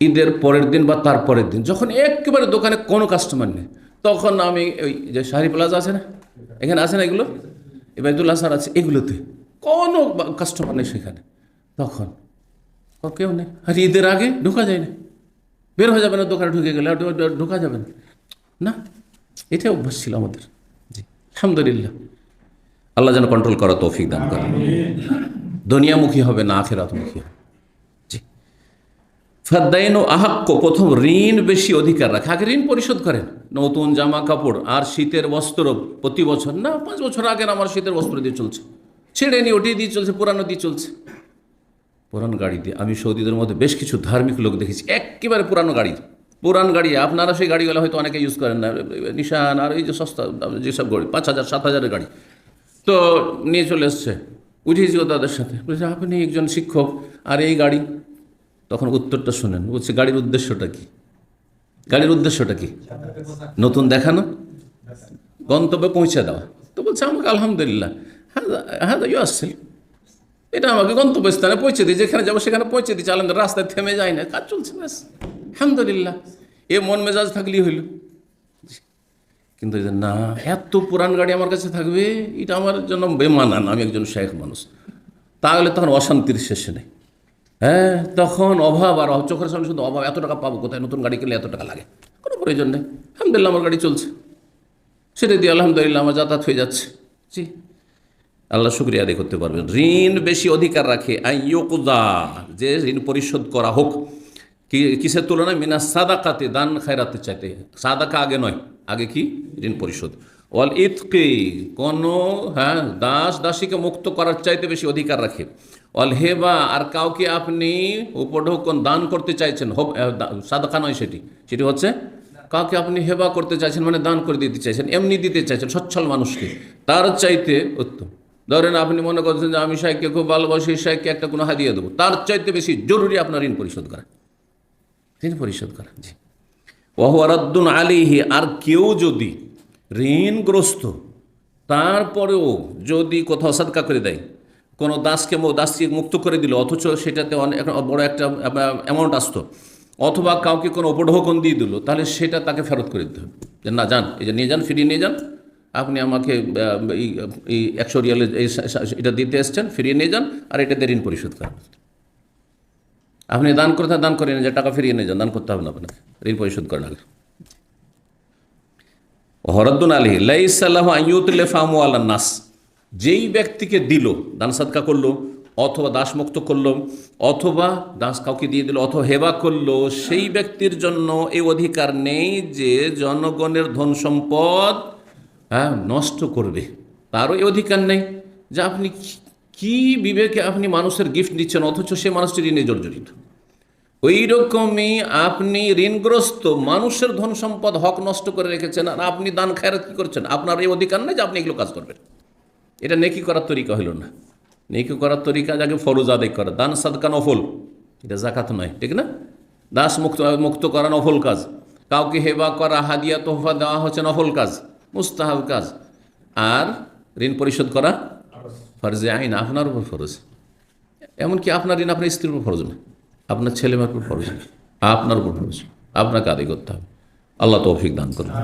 ঈদের পরের দিন বা তার পরের দিন, যখন একেবারে দোকানে কোনো কাস্টমার নেই, তখন আমি ওই যে শাহরি প্লাজা আছে না, এখানে আছে না এগুলো? এবাদুল্লাহ স্যার আছে, এগুলোতে কোনো কাস্টমার নেই সেখানে। তখন কেউ নেই। আর ঈদের আগে ঢোকা যায় না। বের হয়ে যাবে না, দোকানে ঢুকে গেলে ঢোকা যাবে না। না, এটা অভ্যাস ছিল আমাদের। জি, আলহামদুলিল্লাহ। আল্লাহ যেন কন্ট্রোল করা তৌফিক দান করে দুনিয়ামুখী হবে না, আখেরাতমুখী হবে। ফাদ্দাইন আহাক্য প্রথম ঋণ বেশি অধিকার রাখে। আগে ঋণ পরিশোধ করেন। নতুন জামা কাপড় আর শীতের বস্ত্র প্রতি বছর, না, পাঁচ বছর আগের আমার শীতের বস্ত্র দিয়ে চলছে। ছেড়ে নি ওটি দিয়ে চলছে, পুরানো দিয়ে চলছে। পুরান গাড়ি দিয়ে, আমি সৌদিদের মধ্যে বেশ কিছু ধার্মিক লোক দেখেছি, একেবারে পুরানো গাড়ি। পুরান গাড়ি, আপনারা সেই গাড়িগুলো হয়তো অনেকে ইউজ করেন না, নিশান আর এই যে সস্তা, যেসব গাড়ি, পাঁচ হাজার, সাত হাজারের গাড়ি। তো নিয়ে চলে এসছে উঠিয়েছিল তাদের সাথে। বলছে, আপনি একজন শিক্ষক, আর এই গাড়ি তখন উত্তরটা শোনেন। বলছে, গাড়ির উদ্দেশ্যটা কি? গাড়ির উদ্দেশ্যটা কি? নতুন দেখানো? গন্তব্যে পৌঁছে দেওয়া। তো বলছে, আমাকে আলহামদুলিল্লাহ। হ্যাঁ হ্যাঁ ইউ আসছে এটা আমাকে গন্তব্যস্থানে পৌঁছে দিই যেখানে যাব সেখানে পৌঁছে দিচ্ছে আলহামদুল রাস্তায় থেমে যায় না। কাজ চলছে, ব্যাস। আলহামদুলিল্লাহ। এ মন মেজাজ থাকলেই হইল। কিন্তু না, এত পুরান গাড়ি আমার কাছে থাকবে, এটা আমার জন্য বেমানান। আমি একজন শেখ মানুষ। তাহলে তখন অশান্তির শেষে নেই। হ্যাঁ তখন অভাব আর চোখের সামনে শুধু অভাব, এত টাকা পাবো কোথায়? নতুন গাড়ি কিনলে এত টাকা লাগে। কোনো প্রয়োজন নেই। আলহামদুলিল্লাহ আমার গাড়ি চলছে। সেটা দিয়ে আলহামদুলিল্লাহ আমার যাতায়াত হয়ে যাচ্ছে। জি। আল্লাহ শুক্রিয়া আদায় করতে পারবেন। ঋণ বেশি অধিকার রাখে। আইয়কুদা যে ঋণ পরিশোধ করা হোক। কি, কিসের তুলনায়? মিনা সাদাকাতে, দান খায়রাতে চাইতে। সাদাকা আগে নয়। আগে কি? ঋণ পরিশোধ। ওয়াল ইতকে কোনো হ্যাঁ দাস দাসীকে মুক্ত করার চাইতে বেশি অধিকার রাখে। অল হেবা আর কাউকে আপনি উপঢৌকন দান করতে চাইছেন আহ, নয় সেটি। সেটি হচ্ছে কাউকে আপনি হেবা করতে চাইছেন মানে দান করে দিতে চাইছেন এমনি দিতে চাইছেন সচ্ছল মানুষকে তার চাইতে উত্তম। ধরেন আপনি মনে করছেন যে আমি শাইককে খুব ভালোবাসি শাইককে একটা কোনো হাদিয়ে দেবো তার চাইতে বেশি জরুরি আপনার ঋণ পরিশোধ করা। ঋণ পরিশোধ করা জি। ওয়াহুয়ারাদ্দুন আলিহি আর কেউ যদি ঋণগ্রস্ত। তারপরেও যদি কোথাও সাদকা করে দেয়, কোনো দাসকে দাসকে মুক্ত করে দিল, অথচ সেটাতে অনেক বড় একটা অ্যামাউন্ট আসতো, অথবা কাউকে কোনো উপঢৌকন দিয়ে দিল, তাহলে সেটা তাকে ফেরত করে দিতে হবে। যে না, যান, এই যে নিয়ে যান, ফিরিয়ে নিয়ে যান, আপনি আমাকে এই একশো রিয়ালে এটা দিতে এসছেন, ফিরিয়ে নিয়ে যান, আর এটাতে ঋণ পরিশোধ করেন। আপনি দান করতে দান করে নিয়ে যান, টাকা ফিরিয়ে নিয়ে যান, দান করতে হবে না আপনাকে, ঋণ পরিশোধ করেন আগে। হরদ্দুন আলী, লাইসাল্লাহ আইয়ুতুল্লে ফামু আল্লাহ নাস। যেই ব্যক্তিকে দিল, দান সাদকা করল, অথবা দাস মুক্ত করল, অথবা দাস কাউকে দিয়ে দিল, অথবা হেবা করল, সেই ব্যক্তির জন্য এই অধিকার নেই যে জনগণের ধন সম্পদ হ্যাঁ নষ্ট করবে। তারও এই অধিকার নেই যে আপনি কি- কি বিবেকে আপনি মানুষের গিফট দিচ্ছেন, অথচ সে মানুষটি ঋণে জর্জরিত। ওই রকমই আপনি ঋণগ্রস্ত মানুষের ধন সম্পদ হক নষ্ট করে রেখেছেন আর আপনি দান খায়রাত কি করছেন? আপনার এই অধিকার নেই যে আপনি এগুলো কাজ করবেন। এটা নেকি করার তরিকা হইল না। নেকি করার তরিকা যাকে ফরজ আদায় করা। দান সাদকা নফল। এটা জাকাত নয় ঠিক না? দাস মুক্ত মুক্ত করা নফল কাজ। কাউকে হেবা করা হাদিয়া তোহফা দেওয়া হচ্ছে নফল কাজ মুস্তাহাব কাজ। আর ঋণ পরিশোধ করা ফরজে আইন আপনার উপর ফরজ। এমনকি আপনার ঋণ আপনার স্ত্রীর উপর ফরজ না। আপনার ছেলে মেয়ের উপর ফরজ আপনার উপর ফরজ আপনাকে আদায় করতে হবে। আল্লাহ তৌফিক দান করুন।